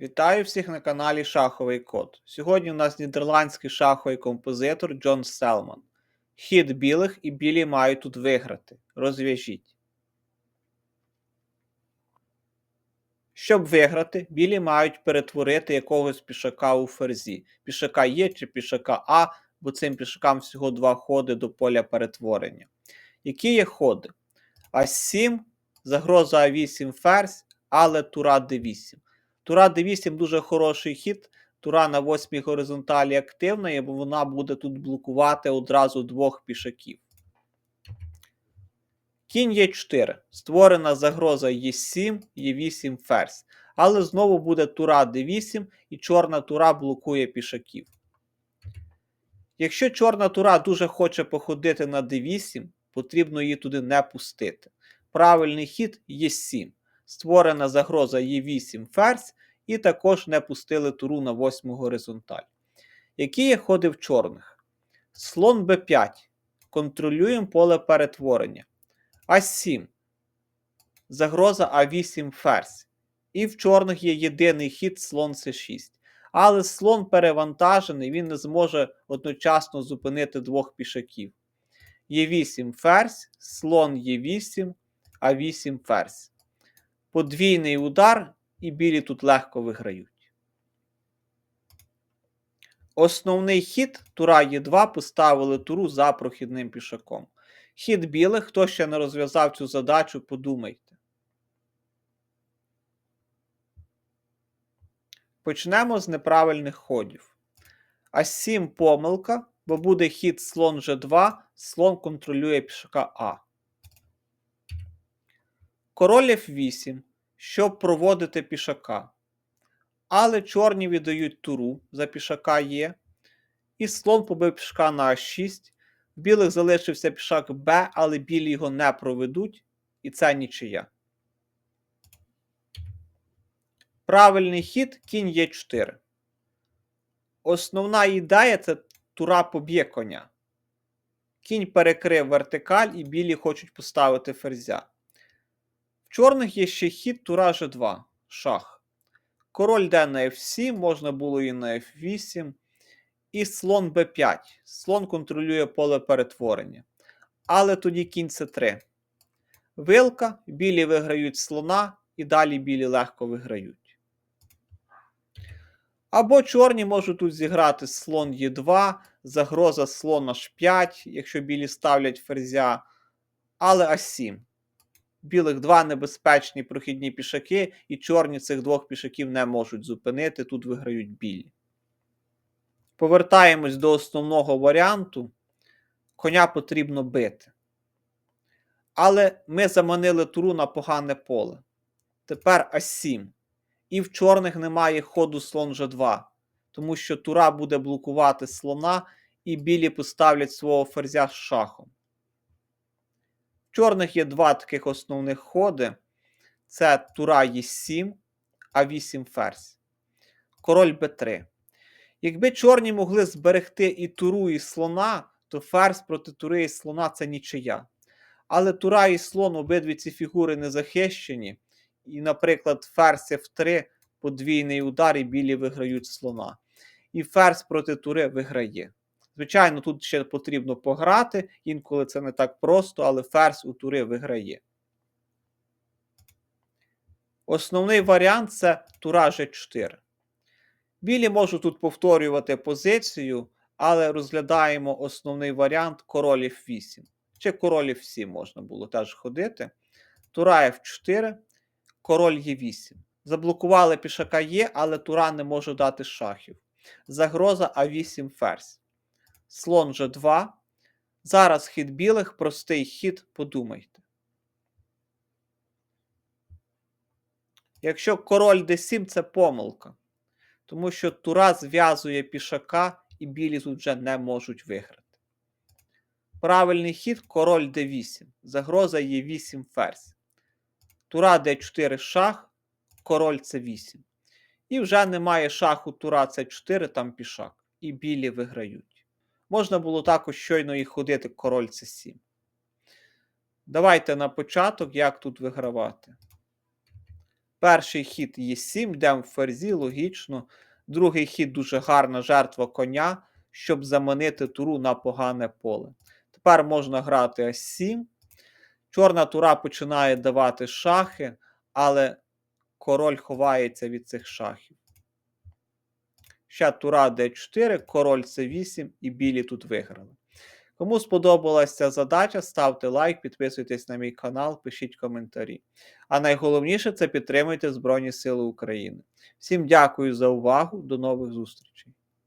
Вітаю всіх на каналі Шаховий Код. Сьогодні у нас нідерландський шаховий композитор Джон Селман. Хід білих і білі мають тут виграти. Розв'яжіть. Щоб виграти, білі мають перетворити якогось пішака у ферзі. Пішака Є чи пішака А, бо цим пішакам всього два ходи до поля перетворення. Які є ходи? А7, загроза А8 ферзь, але тура Д8. Тура d8 дуже хороший хід. Тура на 8 горизонталі активна, бо вона буде тут блокувати одразу двох пішаків. Кінь Е4. Створена загроза Е7, Е8 ферзь. Але знову буде тура d8 і чорна тура блокує пішаків. Якщо чорна тура дуже хоче походити на d8, потрібно її туди не пустити. Правильний хід Е7 створена загроза Е8 ферзь, і також не пустили туру на 8 горизонталь. Які є ходи в чорних? Слон Б5. Контролюємо поле перетворення. А7. Загроза А8 ферзь. І в чорних є єдиний хід слон С6. Але слон перевантажений, він не зможе одночасно зупинити двох пішаків. Є8 ферзь, слон Є8, А8 ферзь подвійний удар, і білі тут легко виграють. Основний хід тура Е2 поставили туру за прохідним пішаком. Хід білих, хто ще не розв'язав цю задачу, подумайте. Почнемо з неправильних ходів. А7 помилка, бо буде хід слон G2, слон контролює пішака А. Король F8 щоб проводити пішака. Але чорні віддають туру за пішака є. І слон побив пішака на А6. В білих залишився пішак Б, але білі його не проведуть. І це нічия. Правильний хід кінь Е4. Основна ідея це тура поб'є коня. Кінь перекрив вертикаль, і білі хочуть поставити ферзя. Чорних є ще хід тура G2, шах. Король йде на F7, можна було і на F8. І слон B5. Слон контролює поле перетворення. Але тоді кінь С3. Вилка, білі виграють слона, і далі білі легко виграють. Або чорні можуть тут зіграти слон Е2, загроза слон H5, якщо білі ставлять ферзя. Але А7 білих два небезпечні прохідні пішаки, і чорні цих двох пішаків не можуть зупинити. Тут виграють білі. Повертаємось до основного варіанту. Коня потрібно бити. Але ми заманили туру на погане поле. Тепер А7. І в чорних немає ходу слон G2, тому що тура буде блокувати слона, і білі поставлять свого ферзя з шахом чорних є два таких основних ходи. Це тура Е7, А8 ферзь. Король Б3. Якби чорні могли зберегти і туру, і слона, то ферзь проти тури і слона це нічия. Але тура і слон обидві ці фігури не захищені. І, наприклад, ферзь F3 подвійний удар, і білі виграють слона. І ферзь проти тури виграє. Звичайно, тут ще потрібно пограти, інколи це не так просто, але ферзь у тури виграє. Основний варіант це тура G4. Білі можуть тут повторювати позицію, але розглядаємо основний варіант король F8. Чи король F7 можна було теж ходити. Тура F4, король Е8. Заблокували пішака Є, але тура не може дати шахів. Загроза А8 ферзь слон G2. Зараз хід білих, простий хід, подумайте. Якщо король d7 це помилка, тому що тура зв'язує пішака і білі тут вже не можуть виграти. Правильний хід король d8. Загроза є 8 ферзь. Тура d4 шах, король c8. І вже немає шаху тура c4, там пішак. І білі виграють. Можна було також щойно і ходити король c 7 – Давайте на початок, як тут вигравати. Перший хід є 7, йдемо в ферзі, логічно. Другий хід дуже гарна жертва коня, щоб заманити туру на погане поле. Тепер можна грати С7. Чорна тура починає давати шахи, але король ховається від цих шахів. Ще тура d4, король c8 і білі тут виграли. Кому сподобалася ця задача, ставте лайк, підписуйтесь на мій канал, пишіть коментарі. А найголовніше це підтримуйте Збройні Сили України. Всім дякую за увагу, до нових зустрічей!